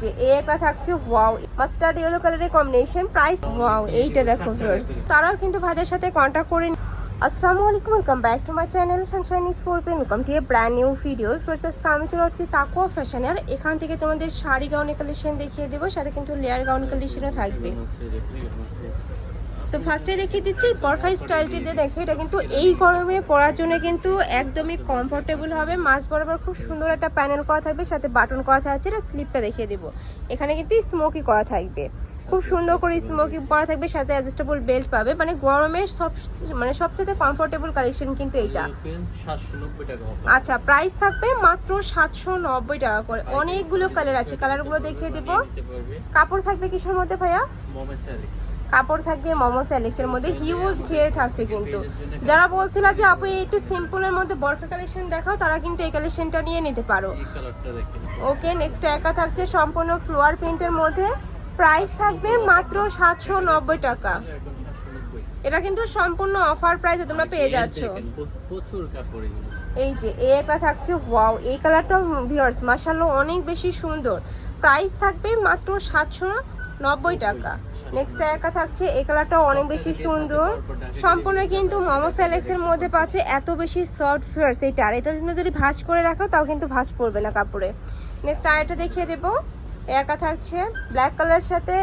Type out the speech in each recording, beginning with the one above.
যে এই একটা থাকছে ওয়াও মাস্টার্ড ইয়েলো কালারের কম্বিনেশন প্রাইস ওয়াও এইটা দেখো ভিউয়ার্স তারাও কিন্তু ভাইদের সাথে কন্ট্যাক্ট করে আসসালামু আলাইকুম welcome back to my channel sunshine স্পোর্টেন welcome to a brand new video first আজকে আমি চলে আসছি তাকুয়া ফ্যাশনে আর এখান থেকে তোমাদের শাড়ি গাউনের কালেকশন দেখিয়ে দেবো সাথে কিন্তু লেয়ার গাউন কালেকশনও থাকবে। তো ফার্স্টে দেখিয়ে দিচ্ছি বরখা স্টাইলটি দিয়ে দেখে এটা কিন্তু এই গরমে পরার জন্য কিন্তু একদমই কমফোর্টেবল হবে। মাছ বরাবর খুব সুন্দর একটা প্যানেল করা থাকবে সাথে বাটন করা থাকছে এটা স্লিপটা দেখিয়ে দিব। এখানে কিন্তু স্মোকি করা থাকবে। খুব সুন্দর করে স্মোকি করা থাকবে সাথে অ্যাডজাস্টেবল বেল্ট পাবে। মানে গরমের সব মানে সবচেয়ে কমফোর্টেবল কালেকশন কিন্তু এটা। আচ্ছা প্রাইস থাকবে মাত্র সাতশো নব্বই টাকা করে। অনেকগুলো কালার আছে কালারগুলো দেখিয়ে দেবো। কাপড় থাকবে কিসের মধ্যে ভাইয়া? কাপড় থাকবে মোমো স্যালেক্সের মধ্যে হিউজ ঘিরে থাকছে কিন্তু। যারা বলছিল যে আপু একটু সিম্পলের মধ্যে বরকা কালেকশন দেখাও তারা কিন্তু এই কালেকশনটা নিয়ে নিতে পারো। ওকে নেক্সট একা থাকছে সম্পূর্ণ ফ্লোয়ার প্রিন্টের মধ্যে। প্রাইস থাকবে মাত্র সাতশো নব্বই টাকা। এটা কিন্তু সম্পূর্ণ অফার প্রাইসে তোমরা পেয়ে যাচ্ছ। প্রচুর কাপড় এই যে এই একটা থাকছে ওয়াও এই কালারটা ভিউয়ার্স মাশাআল্লাহ অনেক বেশি সুন্দর। প্রাইস থাকবে মাত্র সাতশো নব্বই টাকা। নেক্সট একটা থাকছে, এই কালারটাও অনেক বেশি সুন্দর। সম্পূর্ণ কিন্তু মোমো স্যালেক্সের মধ্যে পাচ্ছে এত বেশি সফট ফিয়ার্স এইটার আর কিন্তু যদি ভাঁজ করে রাখো, তাও কিন্তু ভাঁজ পড়বে না কাপড়ে। নেক্সট আরেকটা দেখিয়ে দেবো। একা থাকছে ব্ল্যাক কালারের সাথে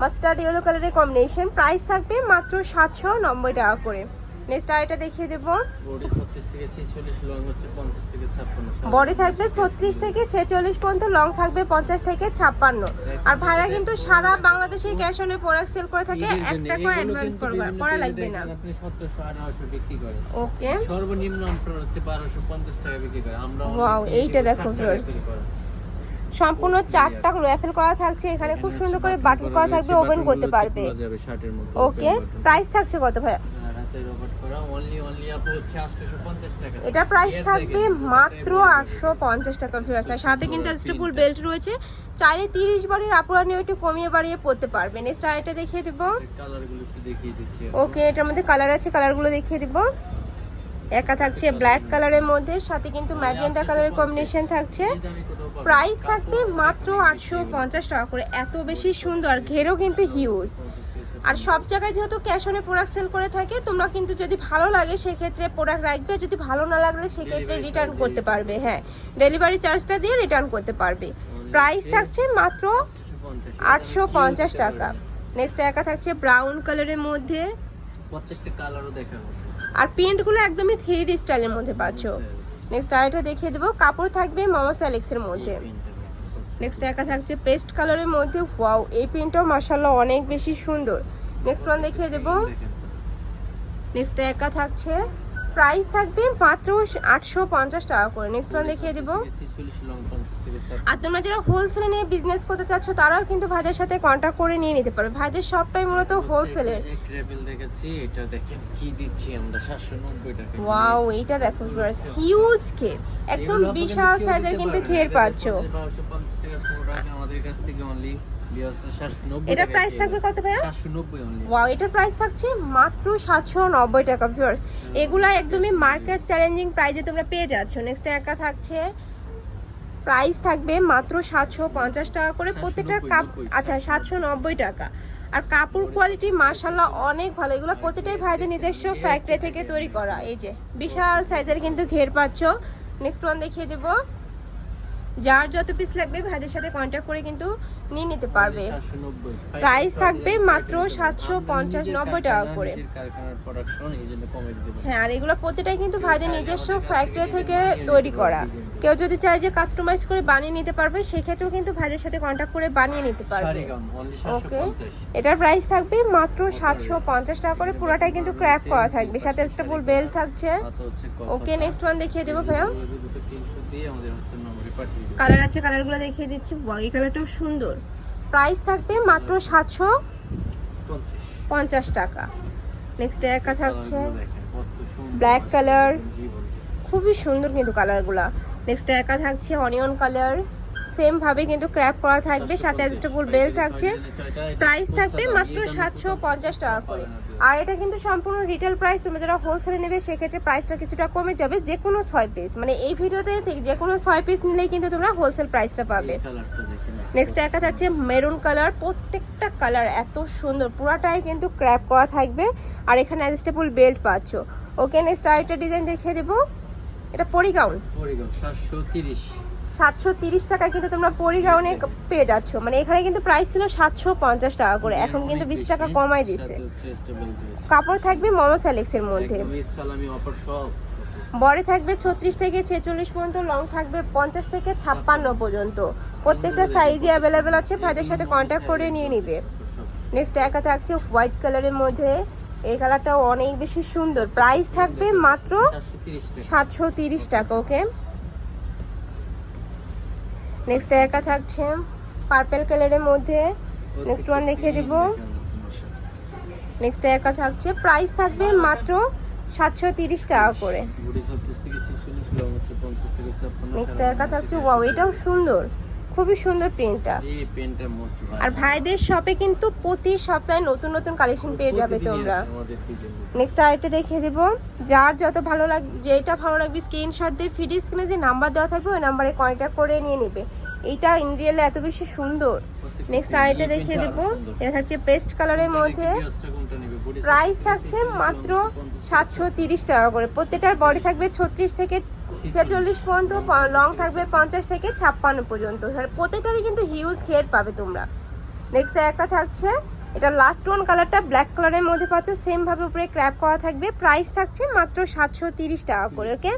মাস্টার্ড ইয়েলো কালারের কম্বিনেশন প্রাইস থাকবে মাত্র সাতশো নব্বই টাকা করে। নেক্সট আরেকটা দেখিয়ে দেবো। বডি 36 থেকে 46 লং হচ্ছে 50 থেকে 56 বডি থাকবে ছত্রিশ থেকে ছেচল্লিশ পর্যন্ত লং থাকবে পঞ্চাশ থেকে ছাপ্পান্ন। আর ভাইরা কিন্তু সারা বাংলাদেশে ক্যাশ অনে প্রোডাক্ট সেল করে থাকে এক টাকা অ্যাডভান্স করবা করা লাগবে না। আপনি 1700 1800 বিক্রি করেন। ওকে সর্বনিম্ন আপনার হচ্ছে 1250 টাকা বিক্রি করে আমরা অনেক এইটা দেখো করি। সম্পূর্ণ চারটা র্যাফেল করা থাকছে এখানে খুব সুন্দর করে বাটন করা থাকবে ওপেন করতে পারবে। ওকে প্রাইস থাকছে কত ভাই আর হাতে রবার করা অনলি অনলি আপু হচ্ছে 850 টাকা এটা প্রাইস থাকবে মাত্র কোথায় আটশো পঞ্চাশ টাকা ভিউয়ার্স আর সাথে কিন্তু সুন্দর বেল্ট রয়েছে। চাইলে তিরিশ বারের আপুরা নিয়ে একটু কমিয়ে বাড়িয়ে পড়তে পারবে নেক্সট আরেকটা দেখিয়ে দেবো। কালারগুলো একটু দেখিয়ে দিচ্ছি ওকে এটার মধ্যে কালার আছে কালারগুলো দেখিয়ে দিব। একা থাকছে ব্ল্যাক কালারের মধ্যে সাথে কিন্তু ম্যাজেন্টা কালারের কম্বিনেশন থাকছে। প্রাইস থাকবে মাত্র আটশো পঞ্চাশ টাকা করে। এত বেশি সুন্দর ঘেরও কিন্তু হিউজ আর সব জায়গায় যেহেতু ক্যাশ অনে প্রোডাক্ট সেল করে থাকে তোমরা কিন্তু যদি ভালো লাগে সেক্ষেত্রে প্রোডাক্ট রাখবে। যদি ভালো না লাগলে সেক্ষেত্রে রিটার্ন করতে পারবে। হ্যাঁ ডেলিভারি চার্জটা দিয়ে রিটার্ন করতে পারবে। প্রাইস থাকছে মাত্র আটশো পঞ্চাশ টাকা। নেক্সট একা থাকছে ব্রাউন কালারের মধ্যে। প্রত্যেকটা কালারও দেখাবো আর প্রিন্টগুলো একদমই থ্রি ডি স্টাইলের মধ্যে পাচ্ছ। নেক্সট আরেকটা দেখিয়ে দেবো। কাপড় থাকবে মামা স্যালেক্সের মধ্যে। নেক্সট একটা থাকছে পেস্ট কালারের মধ্যে ওয়াও এই প্রিন্টটাও মার্শাল্লাহ অনেক বেশি সুন্দর। নেক্সট ওয়ান দেখিয়ে দেবো। নেক্সট একটা থাকছে প্রাইস থাকবে মাত্র আটশো পঞ্চাশ টাকা করে। নেক্সট ওয়ান দেখিয়ে দেবো। আর তোমরা যারা হোলসেলে নিয়ে বিজনেস করতে চাচ্ছ তারাও কিন্তু ভাইদের সাথে কন্ট্যাক্ট করে নিয়ে নিতে পারবে ভাইদের সবটাই মূলত হোলসেলের ট্রেবেল দেখেছি এটা দেখেন কি দিচ্ছি আমরা 790 টাকা ওয়াও এইটা দেখো হিউজ একদম বিশাল সাইজের কিন্তু। খের এটা পাচ্ছ। 1250 টাকার প্রোডাক্ট আমাদের কাছ থেকে অনলি এটা প্রাইস থাকবে কত ভাইয়া? ওয়াও প্রাইস থাকছে মাত্র সাতশো নব্বই টাকা ভিউয়ার্স এগুলা একদমই মার্কেট চ্যালেঞ্জিং প্রাইজে তোমরা পেয়ে যাচ্ছ। নেক্সট একটা থাকছে। প্রাইস থাকবে মাত্র সাতশো পঞ্চাশ টাকা করে। প্রত্যেকটার কাপ আচ্ছা সাতশো নব্বই টাকা। আর কাপড় কোয়ালিটি মার্শাল্লাহ অনেক ভালো। এগুলো প্রতিটাই ভাইদের নিজস্ব ফ্যাক্টরি থেকে তৈরি করা। এই যে বিশাল সাইজের কিন্তু ঘের পাচ্ছ। নেক্সট ওয়ান দেখিয়ে দেবো। যার যত পিস লাগবে ভাইদের সাথে কন্ট্যাক্ট করে কিন্তু নিয়ে নিতে পারবে। প্রাইস থাকবে মাত্র 750 90 টাকা করে। হ্যাঁ আর এগুলো প্রতিটাই কিন্তু ভাইদের নিজস্ব ফ্যাক্টরি থেকে তৈরি করা। কেউ যদি চায় যে কাস্টমাইজ করে বানিয়ে নিতে পারবে সেক্ষেত্রেও কিন্তু ভাইদের সাথে কন্ট্যাক্ট করে বানিয়ে নিতে পারবে। ওকে এটার প্রাইস থাকবে মাত্র সাতশো পঞ্চাশ টাকা করে। পুরোটাই কিন্তু ক্র্যাপ করা থাকবে। সাথে স্টেবল বেল থাকছে। ওকে নেক্সট ওয়ান দেখিয়ে দেবো ভাইয়া। দুটো 300 দিয়ে আমাদের হচ্ছে নম্বরে পাঠিয়ে দিন কালার আছে কালারগুলো দেখিয়ে দিচ্ছি। এই কালারটাও সুন্দর। প্রাইস থাকবে মাত্র সাতশো পঞ্চাশ। টাকা। নেক্সট একটা থাকছে ব্ল্যাক কালার খুবই সুন্দর কিন্তু কালারগুলা নেক্সট একা থাকছে অনিয়ন কালার সেম ভাবে কিন্তু ক্র্যাপ করা থাকবে সাথে অ্যাডজাস্টেবল বেল থাকছে। প্রাইস থাকবে মাত্র সাতশো পঞ্চাশ টাকা করে। আর এটা কিন্তু সম্পূর্ণ রিটেল প্রাইস তুমি যারা হোলসেলে নেবে সেক্ষেত্রে প্রাইসটা কিছুটা কমে যাবে যে কোনো ছয় পিস মানে এই ভিডিওতে যে কোনো ছয় পিস নিলেই কিন্তু তোমরা হোলসেল প্রাইসটা পাবে। নেক্সট একটা থাকছে মেরুন কালার প্রত্যেকটা কালার এত সুন্দর পুরাটাই কিন্তু ক্র্যাপ করা থাকবে। আর এখানে অ্যাডজাস্টেবল বেল্ট পাচ্ছ। ওকে নেক্সট আরেকটা ডিজাইন দেখিয়ে দেবো। এটা পরিগাউন। পরিগণ সাতশো তিরিশ। সাতশো তিরিশ টাকায় কিন্তু তোমরা পরিগাউনে পেয়ে যাচ্ছ। মানে এখানে কিন্তু প্রাইস ছিল সাতশো পঞ্চাশ টাকা করে। এখন কিন্তু বিশ টাকা কমাই দিছে। কাপড় থাকবে মোমো স্যালেক্সের মধ্যে। বড়ে থাকবে ছত্রিশ থেকে ছেচল্লিশ পর্যন্ত লং থাকবে পঞ্চাশ থেকে ছাপ্পান্ন পর্যন্ত। প্রত্যেকটা সাইজই অ্যাভেলেবেল আছে। ভাইদের সাথে কন্ট্যাক্ট করে নিয়ে নিবে। নেক্সট একা থাকছে হোয়াইট কালারের মধ্যে। এই কালারটাও অনেক বেশি সুন্দর। প্রাইস থাকবে মাত্র টাকা। সাতশো তিরিশ টাকা ওকে নেক্সট একা থাকছে পার্পেল কালারের মধ্যে। নেক্সট ওয়ান দেখিয়ে দিব। নেক্সট একা থাকছে। প্রাইস থাকবে মাত্র সাতশো তিরিশ টাকা করে। নেক্সট একা থাকছে। ওয়াও এটাও সুন্দর। খুবই সুন্দর প্রিন্টটা আর ভাইদের শপে কিন্তু প্রতি সপ্তাহে নতুন নতুন কালেকশন পেয়ে যাবে তোমরা। নেক্সট আরেকটা দেখিয়ে দেব। যার যত ভালো লাগ যেটা ভালো লাগবে স্ক্রিনশট দিয়ে ফিডি স্ক্রিনে যে নাম্বার দেওয়া থাকবে ওই নাম্বারে কন্ট্যাক্ট করে নিয়ে নেবে। এইটা ইন্ডিয়ালে এত বেশি সুন্দর। নেক্সট আরেকটা দেখিয়ে দেব। এটা থাকছে পেস্ট কালারের মধ্যে। প্রাইস থাকছে মাত্র সাতশো তিরিশ টাকা করে। প্রত্যেকটার বডি থাকবে ছত্রিশ থেকে ছেচল্লিশ পর্যন্ত লং থাকবে পঞ্চাশ থেকে ছাপ্পান্ন পর্যন্ত। প্রত্যেকটারই কিন্তু হিউজ ঘের পাবে তোমরা। নেক্সট একটা থাকছে, এটা লাস্ট ওয়ান কালারটা ব্ল্যাক কালারের মধ্যে পাচ্ছ। সেমভাবে উপরে ক্র্যাপ করা থাকবে। প্রাইস থাকছে মাত্র সাতশো টাকা করে ওকে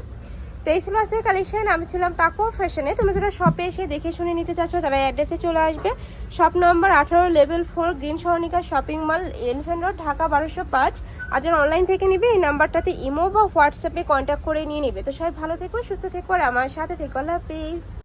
তো এই কালেকশন, আমি ছিলাম তাকো ফ্যাশনে। তুমি যারা শপে এসে দেখে শুনে নিতে চাচ্ছ, তারা অ্যাড্রেসে চলে আসবে। শপ নম্বর আঠারো level four green সহনিকা shopping mall Elephant Road Dhaka বারোশো পাঁচ। আর যারা অনলাইন থেকে নিবে, এই নাম্বারটাতে ইমো বা হোয়াটসঅ্যাপে কন্ট্যাক্ট করে নিয়ে নিবে। তো সবাই ভালো থেকো, সুস্থ থেকো, আর আমার সাথে থেকো। আল্লাহ হাফিজ।